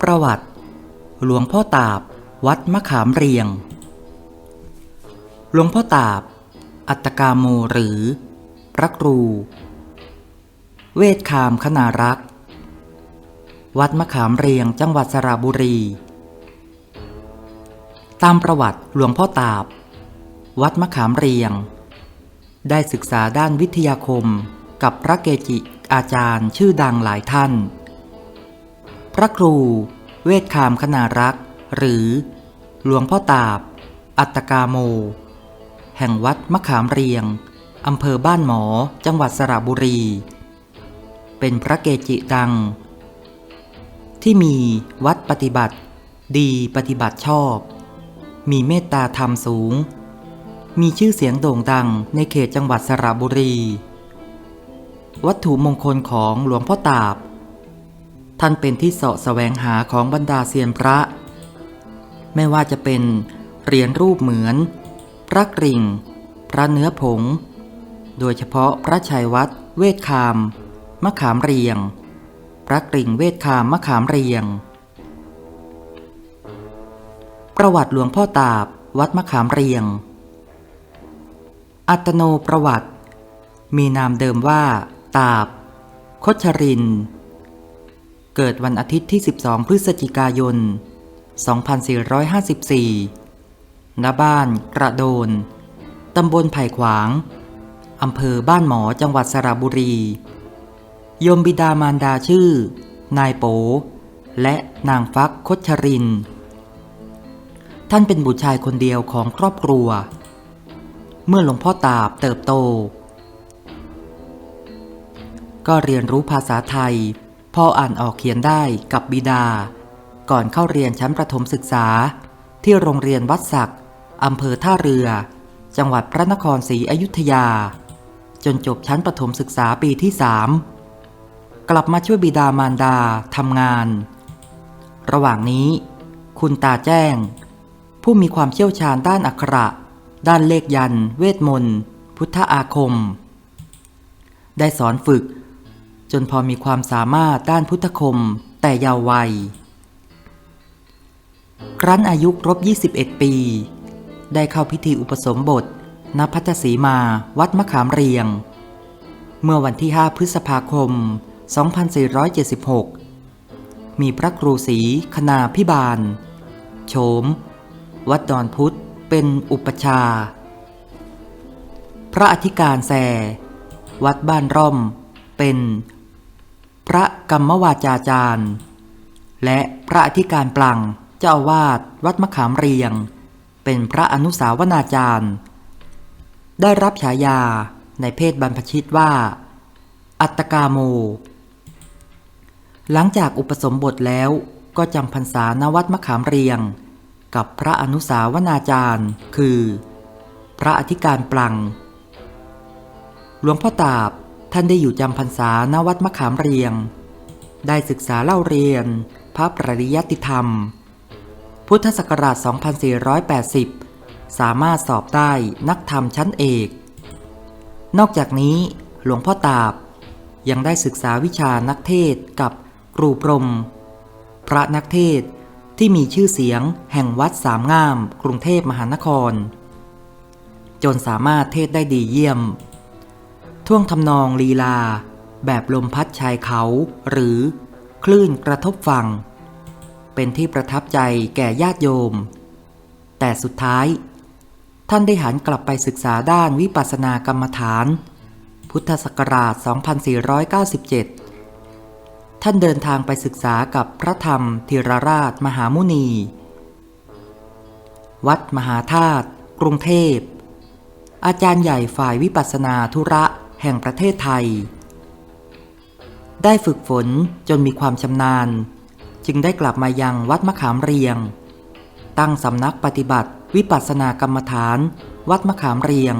ประวัติ หลวงพ่อตาบ วัดมะขามเรียง หลวงพ่อตาบ อัตกาโมหรือ พระครู เวทคามคณารักษ์วัดมะขามเรียงจังหวัดสระบุรี ตามประวัติหลวงพ่อตาบ วัดมะขามเรียง ได้ศึกษาด้านวิทยาคมกับพระเกจิอาจารย์ชื่อดังหลายท่าน ระครู เวทคามคณารักษ์หรือ หลวงพ่อตาบ อัตกาโม แห่งวัดมะขามเรียง อำเภอบ้านหมอ จังหวัดสระบุรี เป็นพระเกจิดัง ที่มีวัดปฏิบัติ ดีปฏิบัติชอบ มีเมตตาธรรมสูง มีชื่อเสียงโด่งดังในเขตจังหวัดสระบุรี วัตถุมงคลของหลวงพ่อตาบ ท่านเป็นที่เสาะแสวงหาของบรรดาเซียนพระ ไม่ว่าจะเป็นเหรียญรูปเหมือน พระกริ่ง พระเนื้อผง โดยเฉพาะพระชัยวัดเวทคาม มะขามเรียง พระกริ่งเวทคามมะขามเรียง ประวัติหลวงพ่อตาบวัดมะขามเรียง อัตโนประวัติ มีนามเดิมว่า ตาบ คชรินทร์ เกิดวันอาทิตย์ที่ 12 พฤศจิกายน 2454 ณ บ้านกระโดน ตำบลไผ่ขวาง อำเภอบ้านหมอจังหวัดสระบุรีโยมบิดามารดาชื่อ นายโป และนางฟักคชริน ท่านเป็นบุตรชายคนเดียวของครอบครัว เมื่อหลวงพ่อตาบเติบโต ก็เรียนรู้ภาษาไทย พออ่านออกเขียนได้กับบิดา ก่อนเข้าเรียนชั้นประถมศึกษา ที่โรงเรียนวัดศักดิ์อำเภอท่าเรือ จังหวัดพระนครศรีอยุธยา จนจบชั้นประถมศึกษาปีที่สามกลับมาช่วยบิดามารดาทำงาน ระหว่างนี้ คุณตาแจ้ง ผู้มีความเชี่ยวชาญด้านอักขระ ด้านเลขยัน เวทมนต์ พุทธอาคม ได้สอนฝึก จนพอมีความสามารถด้านพุทธคม แต่ยาววัย ครั้นอายุครบ 21 ปี ได้เข้าพิธีอุปสมบทณพัทสีมาวัดมะขามเรียง เมื่อวันที่ 5 พฤษภาคม 2476 มีพระครูศรีคณาพิบาล โฉม วัดดอนพุทธเป็นอุปชา พระอธิการแซวัดบ้านร่อมเป็น พระกรรมวาจาจารย์ และพระอธิการปลังเจ้าอาวาสวัดมะขามเรียง เป็นพระอนุสาวนาจารย์ ได้รับฉายาในเพศบรรพชิตว่า อัตกาโม หลังจากอุปสมบทแล้วก็จำพรรษาณวัดมะขามเรียง กับพระอนุสาวนาจารย์ คือ พระอธิการปลัง หลวงพ่อตาบ ท่านได้อยู่จำพรรษาณวัดมะขามเรียง ได้ศึกษาเล่าเรียน พระปริยัติธรรม พุทธศักราช 2480 สามารถสอบได้นักธรรมชั้นเอก นอกจากนี้หลวงพ่อตาบ ยังได้ศึกษาวิชานักเทศกับครูพรม พระนักเทศที่มีชื่อเสียงแห่งวัดสามงาม กรุงเทพมหานคร จนสามารถเทศได้ดีเยี่ยม ท่วงทำนองลีลา แบบลมพัดชายเขา หรือคลื่นกระทบฝั่ง เป็นที่ประทับใจแก่ญาติโยม แต่สุดท้าย ท่านได้หันกลับไปศึกษาด้านวิปัสสนากรรมฐาน พุทธศักราช 2497 ท่านเดินทางไปศึกษากับพระธรรมธีรราชมหามุนี วัดมหาธาตุกรุงเทพอาจารย์ใหญ่ฝ่ายวิปัสสนาธุระ แห่งประเทศไทย ได้ฝึกฝนจนมีความชำนาญ จึงได้กลับมายังวัดมะขามเรียง ตั้งสำนักปฏิบัติวิปัสสนากรรมฐาน วัดมะขามเรียง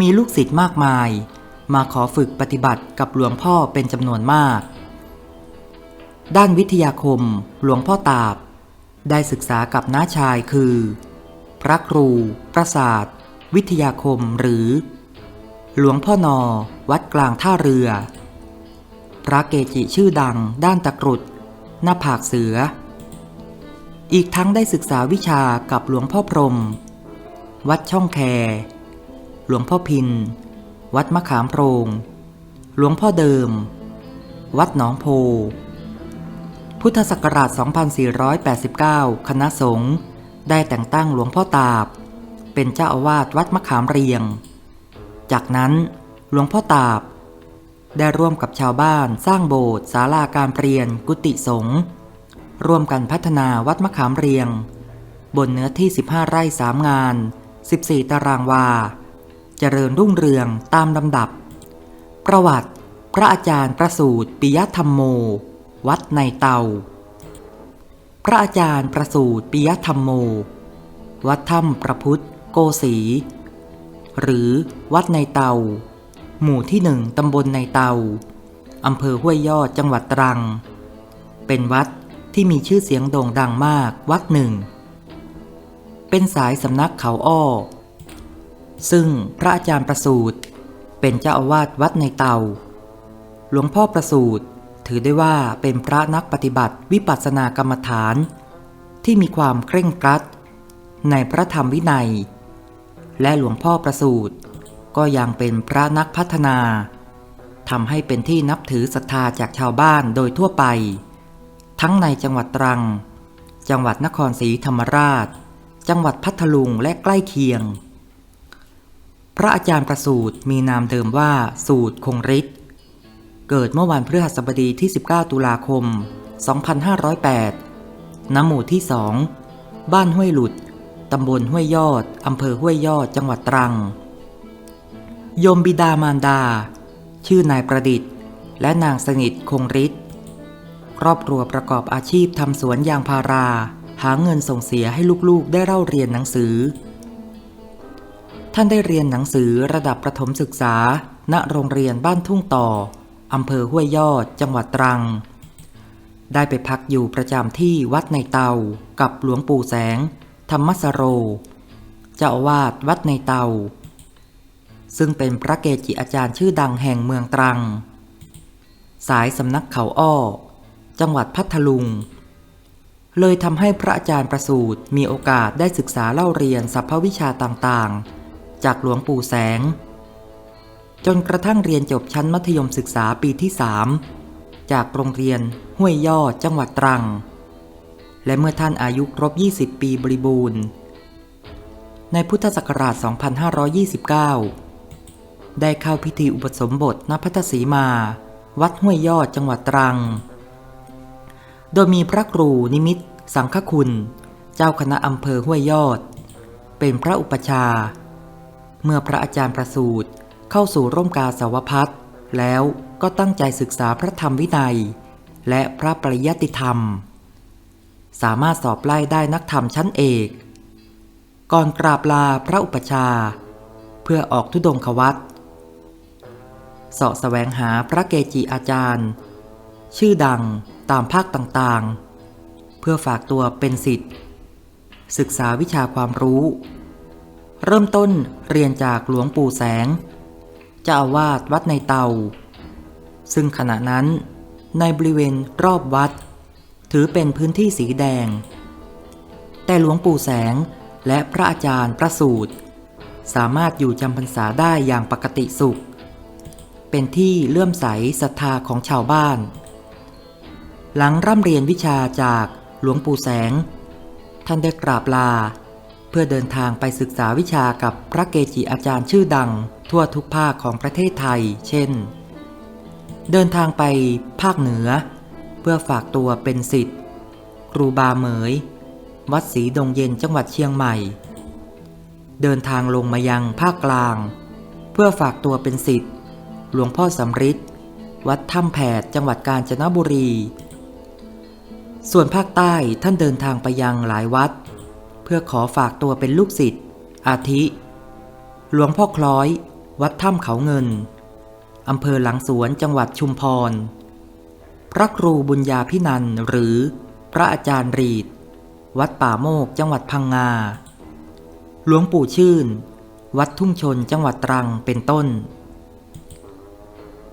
มีลูกศิษย์มากมาย มาขอฝึกปฏิบัติกับหลวงพ่อเป็นจำนวนมาก ด้านวิทยาคมหลวงพ่อตาบ ได้ศึกษากับน้าชายคือ พระครู ประสาท วิทยาคมหรือ หลวงพ่อนอ วัดกลางท่าเรือ พระเกจิชื่อดังด้านตะกรุด หน้าผากเสือ อีกทั้งได้ศึกษาวิชากับหลวงพ่อพรหมวัดช่องแค หลวงพ่อพิน วัดมะขามโพรง หลวงพ่อเดิม วัดหนองโพ พุทธศักราช 2489 คณะสงฆ์ได้แต่งตั้งหลวงพ่อตาบ เป็นเจ้าอาวาสวัดมะขามเรียง จากนั้นหลวงพ่อตาบ ได้ร่วมกับชาวบ้านสร้างโบสถ์ศาลาการเปลี่ยนกุฏิสงฆ์ร่วมกันพัฒนาวัดมะขามเรียง บนเนื้อที่ 15 ไร่ 3 งาน 14 ตารางวา เจริญรุ่งเรืองตามลำดับ ประวัติพระอาจารย์ประสูตรปิยธรรมโม วัดในเตา พระอาจารย์ประสูตรปิยธรรมโม วัดถ้ำประพุทธโกสี หรือวัดในเตา หมู่ที่หนึ่งตำบลในเตาอำเภอห้วยยอดจังหวัดตรัง เป็นวัดที่มีชื่อเสียงโด่งดังมากวัดหนึ่ง เป็นสายสำนักเขาอ้อ ซึ่งพระอาจารย์ประสูตรเป็นเจ้าอาวาสวัดในเตา หลวงพ่อประสูตรถือได้ว่าเป็นพระนักปฏิบัติวิปัสสนากรรมฐาน ที่มีความเคร่งครัด ในพระธรรมวินัย และหลวงพ่อประสูตรก็ยังเป็นพระนักพัฒนาทำให้เป็นที่นับถือศรัทธาจากชาวบ้านโดยทั่วไป ทั้งในจังหวัดตรัง จังหวัดนครศรีธรรมราช จังหวัดพัทลุงและใกล้เคียง พระอาจารย์ประสูตรมีนามเดิมว่าสูตรคงฤทธิ์เกิดเมื่อวันพฤหัสบดีที่ 19 ตุลาคม 2508ณหมู่ที่2บ้านห้วยหลุด ตำบลห้วยยอด อำเภอห้วยยอด จังหวัดตรัง โยมบิดามารดา ชื่อนายประดิษฐ์ และนางสนิทคงฤทธิ์ ครอบครัวประกอบอาชีพทำสวนยางพารา หาเงินส่งเสียให้ลูกๆได้เล่าเรียนหนังสือ ท่านได้เรียนหนังสือระดับประถมศึกษา ณ โรงเรียนบ้านทุ่งต่อ อำเภอห้วยยอด จังหวัดตรังได้ไปพักอยู่ประจำที่วัดในเตากับหลวงปู่แสง ธรรมสโร เจ้าอาวาสวัดในเตา ซึ่งเป็นพระเกจิอาจารย์ชื่อดังแห่งเมืองตรัง สายสำนักเขาอ้อ จังหวัดพัทลุง เลยทำให้พระอาจารย์ประสูตรมีโอกาสได้ศึกษาเล่าเรียนสรรพวิชาต่างๆ จากหลวงปู่แสง จนกระทั่งเรียนจบชั้นมัธยมศึกษาปีที่3จากโรงเรียนห้วยยอดจังหวัดตรัง และเมื่อท่านอายุครบ 20 ปีบริบูรณ์ ในพุทธศักราช 2529 ได้เข้าพิธีอุปสมบทณพัทสีมา วัดห้วยยอดจังหวัดตรัง โดยมีพระครูนิมิต สังฆคุณ เจ้าคณะอำเภอห้วยยอด เป็นพระอุปชา เมื่อพระอาจารย์ประสูตรเข้าสู่ร่มกาสาวพัฒแล้วก็ตั้งใจศึกษาพระธรรมวินัย และพระปริยัติธรรม สามารถสอบไล่ได้นักธรรมชั้นเอก ก่อนกราบลาพระอุปชา เพื่อออกทุดงควัตเสาะแสวงหาพระเกจิอาจารย์ ชื่อดังตามภาคต่างๆ เพื่อฝากตัวเป็นสิทธิ์ ศึกษาวิชาความรู้ เริ่มต้นเรียนจากหลวงปู่แสงเจ้าอาวาสวัดในเตา ซึ่งขณะนั้นในบริเวณรอบวัด ถือเป็นพื้นที่สีแดง แต่หลวงปู่แสงและพระอาจารย์ประสูตร สามารถอยู่จำพรรษาได้อย่างปกติสุข เป็นที่เลื่อมใสศรัทธาของชาวบ้าน หลังร่ำเรียนวิชาจากหลวงปู่แสง ท่านได้กราบลา เพื่อเดินทางไปศึกษาวิชากับพระเกจิอาจารย์ชื่อดัง ทั่วทุกภาคของประเทศไทย เช่น เดินทางไปภาคเหนือ พื่อฝากตัวเป็นสิทธิ์ครูบาเหมย วัดศรีดงเย็นจังหวัดเชียงใหม่ เดินทางลงมายังภาคกลาง เพื่อฝากตัวเป็นสิทธิ์หลวงพ่อสำริดวัดถ้ำแผดจังหวัดกาญจนบุรี ส่วนภาคใต้ท่านเดินทางไปยังหลายวัด เพื่อขอฝากตัวเป็นลูกศิษย์อาทิ หลวงพ่อคล้อย วัดถ้ำเขาเงินอำเภอหลังสวนจังหวัดชุมพร พระครูบุญญาพินันหรือ พระอาจารย์รีด วัดป่าโมกจังหวัดพังงา หลวงปู่ชื่น วัดทุ่งชนจังหวัดตรังเป็นต้น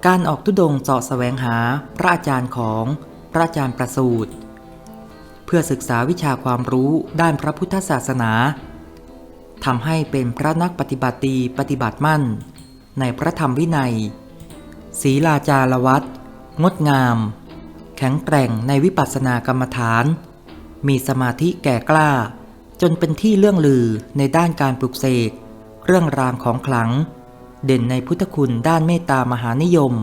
การออกทุดงเสาะแสวงหาพระอาจารย์ของพระอาจารย์ประสูตรเพื่อศึกษาวิชาความรู้ด้านพระพุทธศาสนาทำให้เป็นพระนักปฏิบัติดีปฏิบัติมั่น ในพระธรรมวินัยศีลาจารวัตงดงาม ข็งแกร่งในวิปัสสนากรรมฐาน มีสมาธิแก่กล้า จนเป็นที่เรื่องลือในด้านการปลุกเสก เรื่องรางของขลัง เด่นในพุทธคุณด้านเมตตามหานิยม